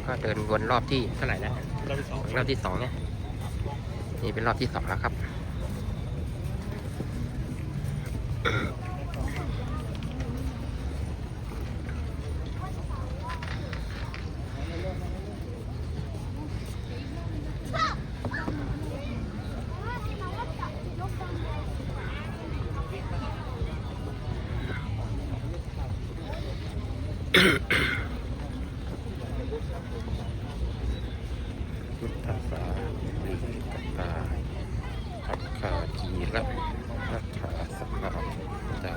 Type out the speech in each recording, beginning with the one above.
ราก็เดินวนรอบที่เท่าไหร่แล้วรอบที่สองรอบที่สองเนี่ยนี่เป็นรอบที่สองแล้วครับ พุทธสาลีกตาอัคคาทีระรัฐาสภาจา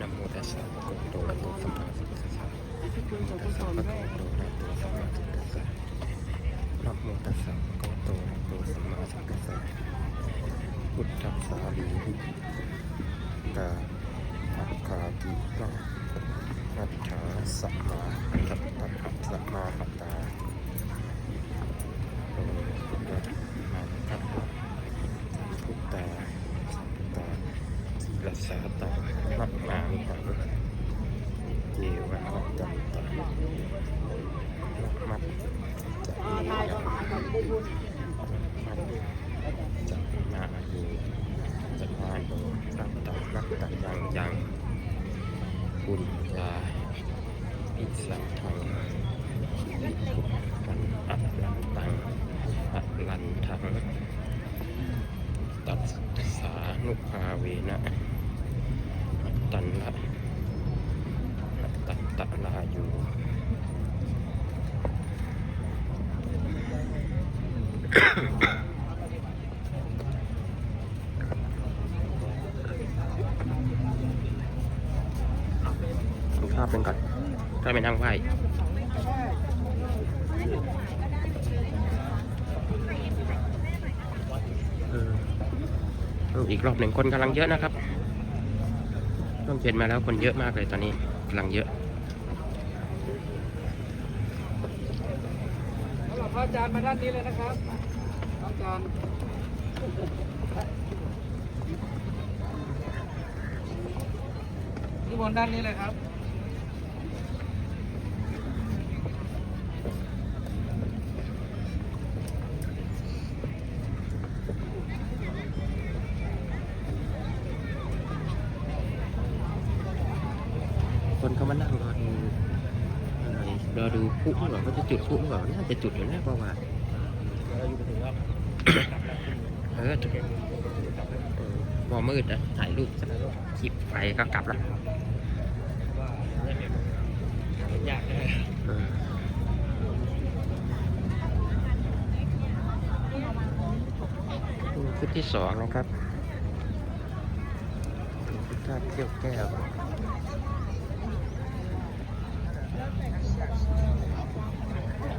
นะโมตัสสะภะคะวะโตอะระหะโตสัมมาสัมพุทธัสสะ คุณส่วนกุศลด้วยนะโมตัสสะภะคะวะโตอะระหะโตสัมมาสัมพุทธัสสะพุทธัสสาลีหุกาอัคคาติระนัตถาสัมมาสัมปัตสัมมาปัตตาโอพุทธนาคัตพุทธาพุทธาจิรสาตามัมมามิหังเยวะวัตตันตามัตจะมียังมัต จะนาอยู่จะมาโดรัตตารักตตายังยังบุญญาอิสังทังอิพุทธันอัลลันตังอัลลันทังตัสสานุภาเวนะอัตตันละอัตตันตะลาอยู่ ดูภาพเป็นก่อน ถ้าไปนั่งไหวอีกรอบหนึ่งคนกำลังเยอะนะครับช่วงเย็นมาแล้วคนเยอะมากเลยตอนนี้กำลังเยอะ สำห รับพระอาจารย์มาด้านนี้เลยนะครับพระอาจารย์นิมนต์ด้านนี้เลยครับคนเขามานั่งรอ รรอดูพลุหรือเปล่าเขาจะจุดพลุหรือเปล่าน่าจะจุดอยู่นะเพราะว่าเอยู่ไปถึงแล้วเออจุดเออพอมืดนะถ่ายรูปสักคลิปไปก็กลับแล้วว่าไม่เห็นเห็นยากเออชุดที่สองนะครับชุดท่าเที่ยวแก้ว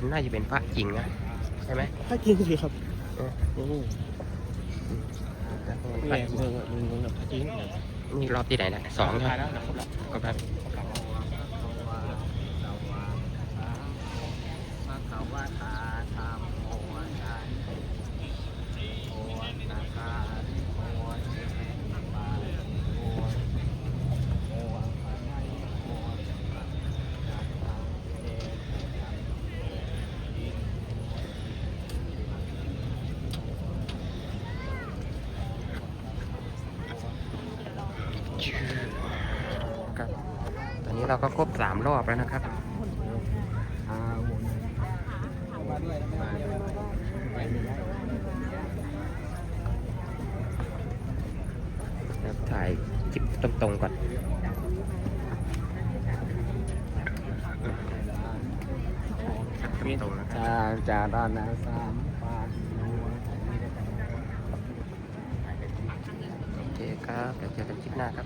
นน่าจะเป็นพระจริงนะใช่ไหมถ้าจริงสิครับเออนี่พระนี่จริงมึงมึงแบบจริงนี่รอบที่ไหนนะสองใช่ไหมแล้วนะครบแล้วก็แบบมาขาวาตาธรรมโมวันโอนาคาโม เราก็ครบสามรอบแล้วนะครับอาวนมาด้วยมาด้วยไปไม่ได้แล้วถ่ายคลิปตรงๆก่อนตรงๆนะครับจากจากด้านหน้าสามปาดโอเคครับเดี๋ยวเจอกันคลิปหน้าครับ